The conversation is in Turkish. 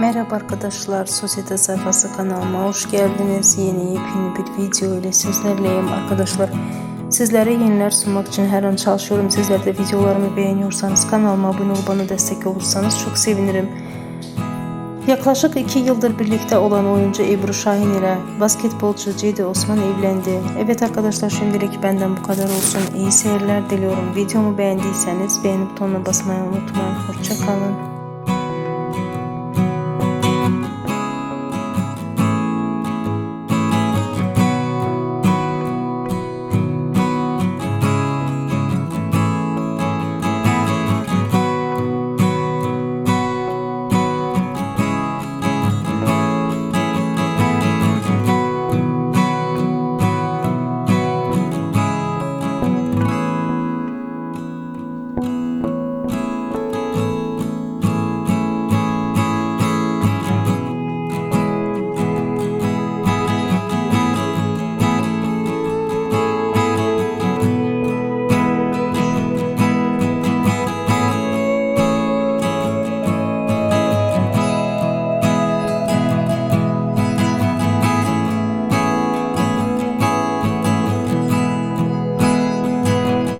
Merhaba arkadaşlar, Sosyete Sayfası kanalıma hoş geldiniz. Yeni yepyeni bir video ile sizlerleyim arkadaşlar. Sizlere yeniler sunmak için her an çalışıyorum. Sizler de videolarımı beğeniyorsanız kanalıma abone olup bana destek olursanız çok sevinirim. Yaklaşık iki yıldır birlikte olan oyuncu Ebru Şahin ile basketbolcu Cedi Osman evlendi. Evet arkadaşlar şimdilik benden bu kadar olsun. İyi seyirler diliyorum. Videomu beğendiyseniz beğeni butonuna basmayı unutmayın. Hoşçakalın.